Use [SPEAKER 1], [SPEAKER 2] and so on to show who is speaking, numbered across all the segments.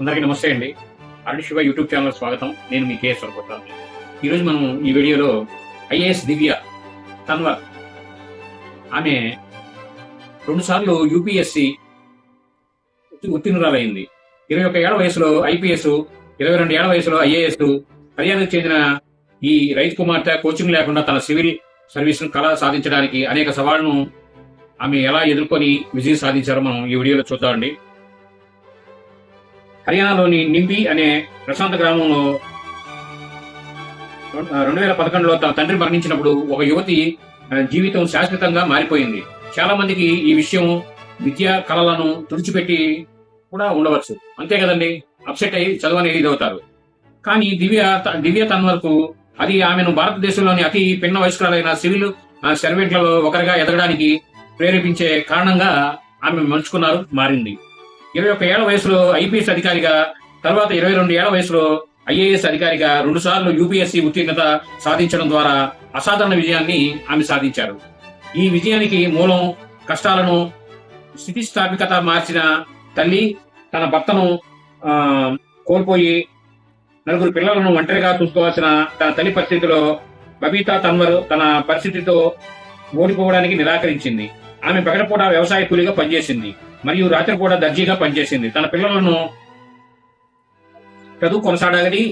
[SPEAKER 1] అందరికీ నమస్తే అండి. అరుణ్ శివ యూట్యూబ్ ఛానల్ స్వాగతం. నేను మీ కేఎస్ అనుకుంటాను ఈరోజు మనం ఈ వీడియోలో ఐఏఎస్ దివ్య తన్వర్ ఆమె రెండుసార్లు యూపీఎస్సి ఉత్తీర్ణురాలైంది. ఇరవై ఒక్క ఏళ్ళ వయసులో ఐపీఎస్ ఇరవై రెండు ఏళ్ళ వయసులో ఐఏఎస్ హర్యానాకు చెందిన ఈ రైతు కుమార్తె కోచింగ్ లేకుండా తన సివిల్ సర్వీస్ కళ సాధించడానికి అనేక సవాళ్ళను ఆమె ఎలా ఎదుర్కొని విజయం సాధించారో మనం ఈ వీడియోలో చూద్దామండి. హర్యానాలోని నింబి అనే ప్రశాంత గ్రామంలో రెండు వేల పదకొండులో తన తండ్రి మరణించినప్పుడు ఒక యువతి జీవితం శాశ్వతంగా మారిపోయింది. చాలా మందికి ఈ విషయం విద్యా కళలను తుడిచిపెట్టి కూడా ఉండవచ్చు. అంతే కదండి? అప్సెట్ అయ్యి చదవని ఇదవుతారు. కానీ దివ్య దివ్య తన్వరకు అది ఆమెను భారతదేశంలోని అతి పిన్న వయస్కురాలైన సివిల్ ఆ, సర్వెంట్లలో ఒకరిగా ఎదగడానికి ప్రేరేపించే కారణంగా ఆమె మలుచుకున్నారు మారింది. ఇరవై ఒక్క ఏళ్ళ వయసులో ఐపీఎస్ అధికారిగా తర్వాత ఇరవై రెండు ఏళ్ళ వయసులో ఐఏఎస్ అధికారిగా రెండు సార్లు యూపీఎస్సీ ఉత్తీర్ణత సాధించడం ద్వారా అసాధారణ విజయాన్ని ఆమె సాధించారు. ఈ విజయానికి మూలం కష్టాలను స్థితిస్థాపికత మార్చిన తల్లి తన భర్తను కోల్పోయి నలుగురు పిల్లలను ఒంటరిగా చూసుకోవాల్సిన తన తల్లి పరిస్థితిలో బబీతా తన్వర్ తన పరిస్థితితో ఓడిపోవడానికి నిరాకరించింది. ఆమె పగడపూట వ్యవసాయ కూలీగా పనిచేసింది. మరియు రాత్రి కూడా దర్జీగా పనిచేసింది. తన పిల్లలను చదువు కొనసాగడానికి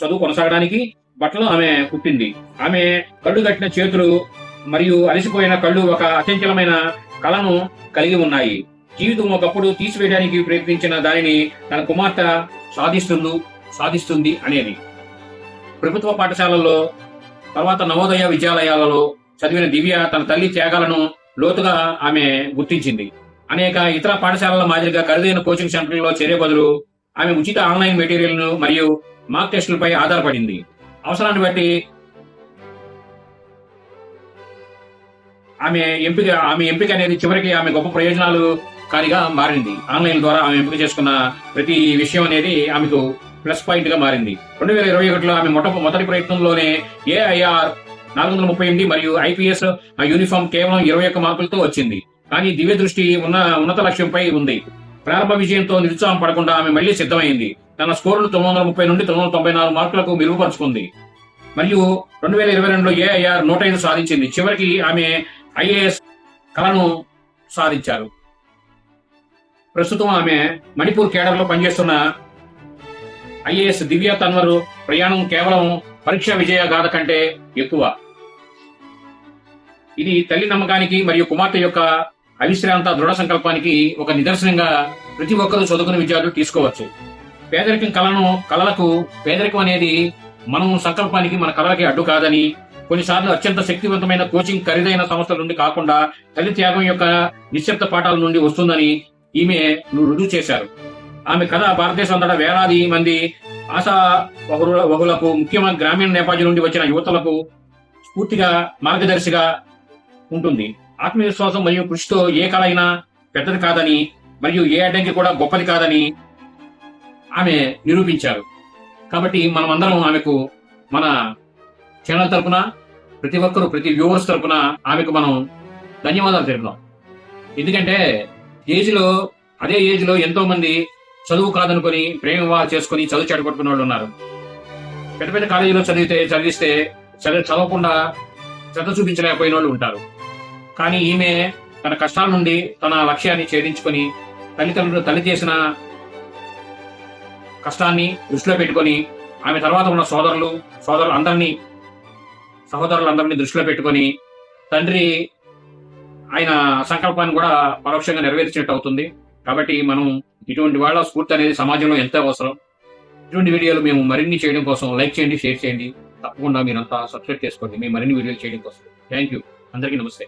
[SPEAKER 1] చదువు కొనసాగడానికి బట్టలు ఆమె కుట్టింది. ఆమె కళ్ళు కట్టిన చేతులు మరియు అలసిపోయిన కళ్ళు ఒక అచంచలమైన కళను కలిగి ఉన్నాయి. జీవితం ఒకప్పుడు తీసివేయడానికి ప్రయత్నించిన దానిని తన కుమార్తె సాధిస్తుంది సాధిస్తుంది అనేది. ప్రభుత్వ పాఠశాలల్లో తర్వాత నవోదయ విద్యాలయాలలో చదివిన దివ్య తన తల్లి త్యాగాలను లోతుగా ఆమె గుర్తించింది. అనేక ఇతర పాఠశాలల మాదిరిగా ఖరీదైన కోచింగ్ సెంటర్లలో చేరే బదులు ఆమె ఉచిత ఆన్లైన్ మెటీరియల్ను మరియు మార్క్ టెస్టులపై ఆధారపడింది. అవసరాన్ని బట్టి ఆమె ఎంపిక ఆమె ఎంపిక అనేది చివరికి ఆమె గొప్ప ప్రయోజనాలు కానిగా మారింది. ఆన్లైన్ ద్వారా ఆమె ఎంపిక చేసుకున్న ప్రతి విషయం అనేది ఆమెకు ప్లస్ పాయింట్గా మారింది. రెండు వేల ఇరవై ఒకటిలో ఆమె మొట్ట మొదటి ప్రయత్నంలోనే ఏఐఆర్ నాలుగు వందల ముప్పై ఎనిమిది మరియు ఐపీఎస్ యూనిఫామ్ కేవలం ఇరవై ఒక్క మార్కులతో వచ్చింది. కానీ దివ్య దృష్టి ఉన్న ఉన్నత లక్ష్యంపై ఉంది. ప్రారంభ విజయంతో నిరుత్సాహం పడకుండా ఆమె మళ్ళీ సిద్ధమైంది. తన స్కోరును తొమ్మిది వందల ముప్పై నుండి తొమ్మిది వందల తొంభై నాలుగు మార్కులకు మెరుగుపరుచుకుంది. మరియు రెండు వేల ఇరవై రెండులో ఏఐఆర్ నూట ఐదు సాధించింది. చివరికి ఆమె ఐఏఎస్ కళను సాధించారు. ప్రస్తుతం ఆమె మణిపూర్ కేడర్లో పనిచేస్తున్న ఐఏఎస్ దివ్య తన్వరు ప్రయాణం కేవలం పరీక్ష విజయ గాథ కంటే ఎక్కువ. ఇది తల్లి నమ్మకానికి మరియు కుమార్తె యొక్క అవిశ్రాంత దృఢ సంకల్పానికి ఒక నిదర్శనంగా ప్రతి ఒక్కరూ చదువుకుని విద్యార్థులు తీసుకోవచ్చు. పేదరికం కళను కళలకు పేదరికం అనేది మనం సంకల్పానికి మన కళలకి అడ్డు కాదని కొన్నిసార్లు అత్యంత శక్తివంతమైన కోచింగ్ ఖరీదైన సంస్థల నుండి కాకుండా తల్లి త్యాగం యొక్క నిశ్శబ్ద పాఠాల నుండి వస్తుందని ఈమె రుజువు చేశారు. ఆమె కథ భారతదేశం అంతటా వేలాది మంది ఆశా వహుల బహులకు ముఖ్యమైన గ్రామీణ నేపథ్యం నుండి వచ్చిన యువతలకు స్ఫూర్తిగా మార్గదర్శిగా ఉంటుంది. ఆత్మవిశ్వాసం మరియు కృషితో ఏ కళ అయినా పెద్దది కాదని మరియు ఏ అడ్డంకి కూడా గొప్పది కాదని ఆమె నిరూపించారు. కాబట్టి మనం అందరం ఆమెకు మన ఛానల్ తరపున ప్రతి ఒక్కరు ప్రతి వ్యూవర్స్ తరపున ఆమెకు మనం ధన్యవాదాలు తెలుపుదాం. ఎందుకంటే ఏజ్లో అదే ఏజ్లో ఎంతో మంది చదువు కాదనుకొని ప్రేమ వివాహాలు చేసుకుని చదువు చెడగొట్టుకున్న వాళ్ళు ఉన్నారు. పెద్ద పెద్ద కాలేజీలో చదివితే చదివిస్తే చదువు చదవకుండా శ్రద్ధ చూపించలేకపోయిన వాళ్ళు ఉంటారు. కానీ ఈమె తన కష్టాల నుండి తన లక్ష్యాన్ని ఛేదించుకొని తల్లిదండ్రులు తల్లి చేసిన కష్టాన్ని దృష్టిలో పెట్టుకొని ఆమె తర్వాత ఉన్న సోదరులు సోదరులు అందరినీ సహోదరులందరినీ దృష్టిలో పెట్టుకొని తండ్రి ఆయన సంకల్పాన్ని కూడా పరోక్షంగా నెరవేర్చినట్టు అవుతుంది. కాబట్టి మనం ఇటువంటి వాళ్ళ స్ఫూర్తి అనేది సమాజంలో ఎంతో అవసరం. ఇటువంటి వీడియోలు మేము మరిన్ని చేయడం కోసం లైక్ చేయండి షేర్ చేయండి. తప్పకుండా మీరంతా సబ్స్క్రైబ్ చేసుకోండి. మేము మరిన్ని వీడియోలు చేయడం కోసం. Thank you. అందరికీ నమస్తే.